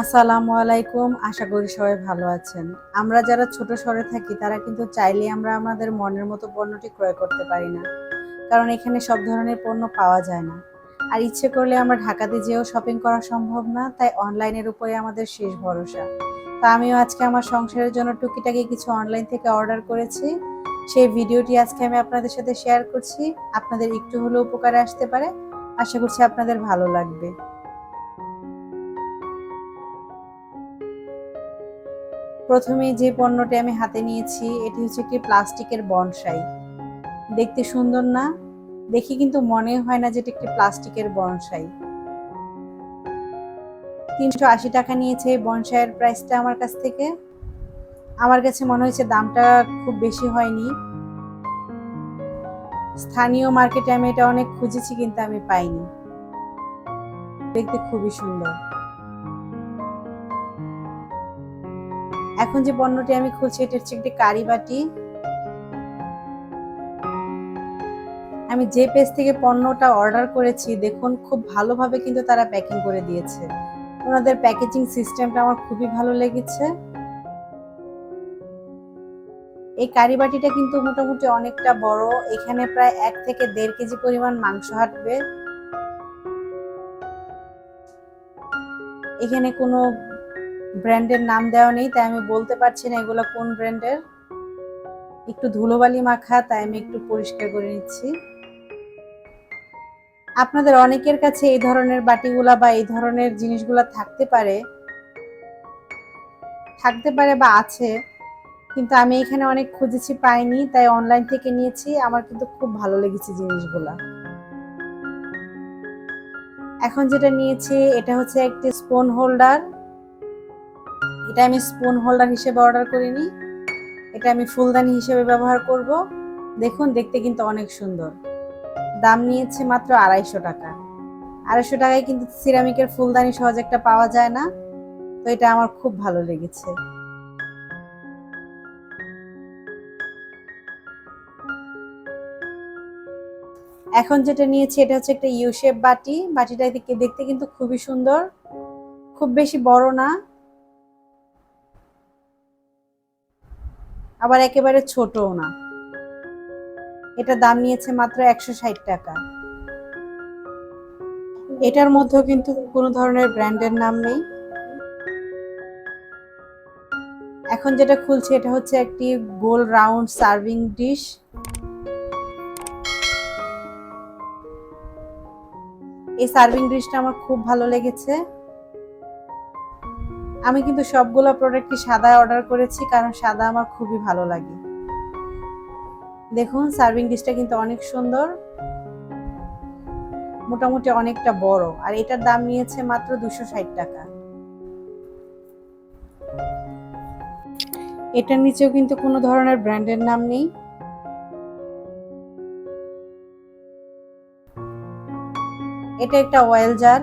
আসসালামু আলাইকুম। আশা করি সবাই ভালো আছেন। আমরা যারা ছোট শহরে থাকি, তারা কিন্তু চাইলে আমরা আমাদের মনের মতো পণ্যটি ক্রয় করতে পারি না। কারণ এখানে সব ধরনের পণ্য পাওয়া যায় না। আর ইচ্ছে করলে আমরা ঢাকাতে যেও শপিং করা সম্ভব না, তাই অনলাইনের উপরে আমাদের শেষ ভরসা। তা আমিও আজকে আমার সংসারের জন্য টুকিটাকি কিছু অনলাইন থেকে অর্ডার করেছি। সেই ভিডিওটি আজকে আমি আপনাদের সাথে শেয়ার করছি। আপনাদের একটু হলেও উপকারে আসতে পারে। আশা করছি আপনাদের ভালো লাগবে। প্রথমে যে পণ্যটি আমি হাতে নিয়েছি, এটি হচ্ছে একটি প্লাস্টিকের বনসাই। দেখতে সুন্দর না? দেখি কিন্তু মনে হয় না যে এটি একটি প্লাস্টিকের বনসাই। তিনশো আশি টাকা নিয়েছে এই বনসাইয়ের প্রাইসটা আমার কাছ থেকে। আমার কাছে মনে হয়েছে দামটা খুব বেশি হয়নি। স্থানীয় মার্কেটে আমি এটা অনেক খুঁজেছি কিন্তু আমি পাইনি। দেখতে খুবই সুন্দর। এখন যে পণ্যটি আমি খুঁজছি এটা হচ্ছে একটি কারি বাটি। আমি যে পেজ থেকে পণ্যটা অর্ডার করেছি, দেখুন, খুব ভালোভাবে কিন্তু তারা প্যাকিং করে দিয়েছে। ওনাদের প্যাকেজিং সিস্টেমটা আমার খুবই ভালো লেগেছে। এই কারি বাটিটা কিন্তু মোটামুটি অনেকটা বড়, এখানে প্রায় এক থেকে দেড় কেজি পরিমাণ মাংস হাঁটবে। এখানে কোনো ব্র্যান্ডের নাম দেওয়া নেই, তাই আমি বলতে পারছি না এগুলো কোন ব্র্যান্ডের। একটু ধুলোবালি মাখা, তাই আমি একটু পরিষ্কার করে নিচ্ছি। আপনাদের অনেকের কাছে এই ধরনের বাটিগুলা বা এই ধরনের জিনিসগুলা থাকতে পারে। থাকতে পারে বা আছে, কিন্তু আমি এখানে অনেক খুঁজেছি পাইনি, তাই অনলাইন থেকে নিয়েছি। আমার কিন্তু খুব ভালো লেগেছে জিনিসগুলা। এখন যেটা নিয়েছি, এটা হচ্ছে একটি স্পুন হোল্ডার। এটা আমি স্পুন হোল্ডার হিসেবে অর্ডার করিনি। এটা আমি ফুলদানি হিসেবে ব্যবহার করব। দেখুন, দেখতে কিন্তু অনেক সুন্দর। দাম নিয়েছে মাত্র আড়াইশো টাকা। আড়াইশো টাকায় কিন্তু সিরামিকের ফুলদানি সহজ একটা পাওয়া যায় না। তো এটা আমার খুব ভালো লেগেছে। এখন যেটা নিয়েছি, এটা হচ্ছে একটা ইউ শেপ বাটি। বাটিটা দেখতে কিন্তু খুবই সুন্দর। খুব বেশি বড় না। আবার একেবারে ছোটও না। এটা দাম নিয়েছে মাত্র একশো ষাট টাকা। এটার মধ্যেও কিন্তু কোনো ধরনের ব্র্যান্ডের নাম নেই। এখন যেটা খুলছে এটা হচ্ছে একটি গোল রাউন্ড সার্ভিং ডিশ। এই সার্ভিং ডিশটা আমার খুব ভালো লেগেছে। আমি কিন্তু সবগুলো প্রোডাক্টই সাদায় অর্ডার করেছি, কারণ সাদা আমার খুবই ভালো লাগে। দেখুন সার্ভিং ডিশটা কিন্তু অনেক সুন্দর। মোটামুটি অনেকটা বড়, আর এটার দাম নিয়েছে মাত্র দুশো ষাট টাকা। এটার নিচেও কিন্তু কোনো ধরনের ব্র্যান্ডের নাম নেই। এটা একটা অয়েল জার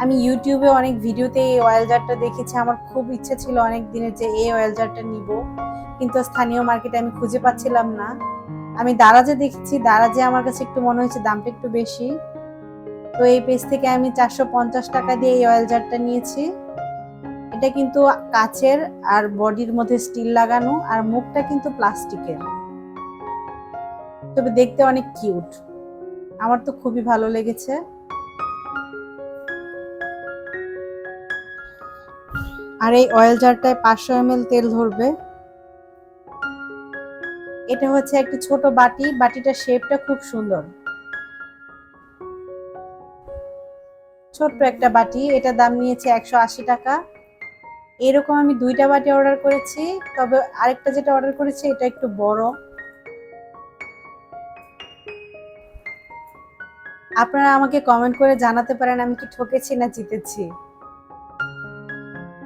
আমি ইউটিউবে অনেক ভিডিওতে এই অয়েল জারটা দেখেছি। আমার খুব ইচ্ছে ছিল অনেক দিনের যে এই অয়েল জারটা নিব। কিন্তু স্থানীয় মার্কেটে আমি খুঁজে পাচ্ছিলাম না। আমি দারাজে দেখেছি। দারাজে আমার কাছে একটু মনে হয়েছে দামটা একটু বেশি। তো এই পেজ থেকে আমি চারশো পঞ্চাশ টাকা দিয়ে এই অয়েল জারটা নিয়েছি। এটা কিন্তু কাচের আর বডির মধ্যে স্টিল লাগানো আর মুখটা কিন্তু প্লাস্টিকের। তবে দেখতে অনেক কিউট আমার তো খুবই ভালো লেগেছে। আর এই অয়েল জারটায় পাঁচশো এম তেল ধরবে। এটা হচ্ছে একটি ছোট বাটি। বাটিটার শেপটা খুব সুন্দর। ছোট্ট একটা বাটি। এটা দাম নিয়েছে একশো আশি টাকা। এরকম আমি দুইটা বাটি অর্ডার করেছি। তবে আরেকটা যেটা অর্ডার করেছি, এটা একটু বড়। আপনারা আমাকে কমেন্ট করে জানাতে পারেন আমি কি ঠকেছি না জিতেছি।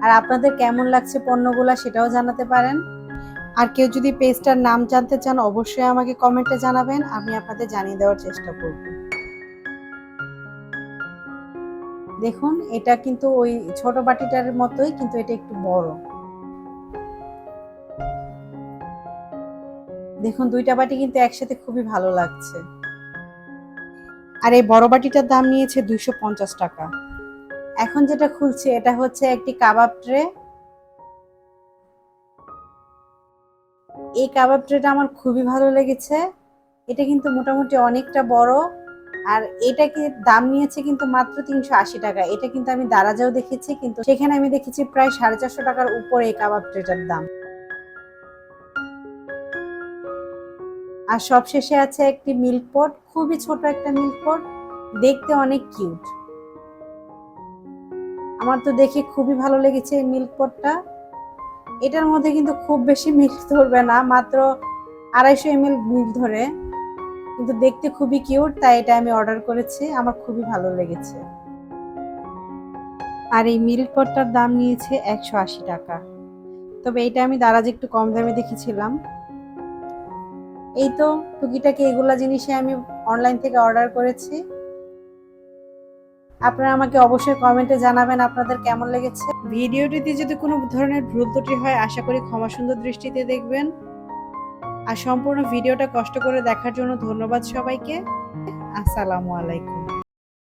আর আপনাদের কেমন লাগছে পণ্যগুলো সেটাও জানাতে পারেন। আর কেউ যদি পেজটার নাম জানতে চান, অবশ্যই আমাকে কমেন্টে জানাবেন, আমি আপনাদের জানিয়ে দেওয়ার চেষ্টা করব। দেখুন, এটা কিন্তু ওই ছোট বাটিটার মতোই, কিন্তু এটা একটু বড়। দেখুন, দুইটা বাটি কিন্তু একসাথে খুবই ভালো লাগছে। আর এই বড় বাটিটার দাম নিয়েছে দুইশো পঞ্চাশ টাকা। এখন যেটা খুলছি, এটা হচ্ছে একটি কাবাব ট্রে। এই কাবাব ট্রেটা আমার খুবই ভালো লেগেছে। এটা কিন্তু মোটামুটি অনেকটা বড়। আর এটা কি দাম নিয়েছে কিন্তু মাত্র তিনশো আশি টাকা। এটা কিন্তু আমি দারাজাও দেখেছি, কিন্তু সেখানে আমি দেখেছি প্রায় সাড়ে চারশো টাকার উপরে এই কাবাব ট্রেটার দাম। আর সবশেষে আছে একটি মিল্ক পট। খুবই ছোট একটা মিল্ক পট। দেখতে অনেক কিউট। আমার তো দেখে খুবই ভালো লেগেছে এই মিল্ক পটটা এটার মধ্যে কিন্তু খুব বেশি মিল্ক ধরবে না, মাত্র আড়াইশো এম মিল্ক ধরে। কিন্তু দেখতে খুবই কিউট তাই এটা আমি অর্ডার করেছি, আমার খুবই ভালো লেগেছে। আর এই মিল্ক পটটার দাম নিয়েছে একশো আশি টাকা। তবে এটা আমি দারাজ একটু কম দামে দেখেছিলাম। এই তো টুকিটাকি এগুলা জিনিসে আমি অনলাইন থেকে অর্ডার করেছি। আপনারা আমাকে অবশ্যই কমেন্টে জানাবেন আপনাদের কেমন লেগেছে। ভিডিওটিতে যদি কোনো ধরনের ভুল ত্রুটি হয়, আশা করি ক্ষমা সুন্দর দৃষ্টিতে দেখবেন। আর সম্পূর্ণ ভিডিওটা কষ্ট করে দেখার জন্য ধন্যবাদ সবাইকে। আসসালামু আলাইকুম।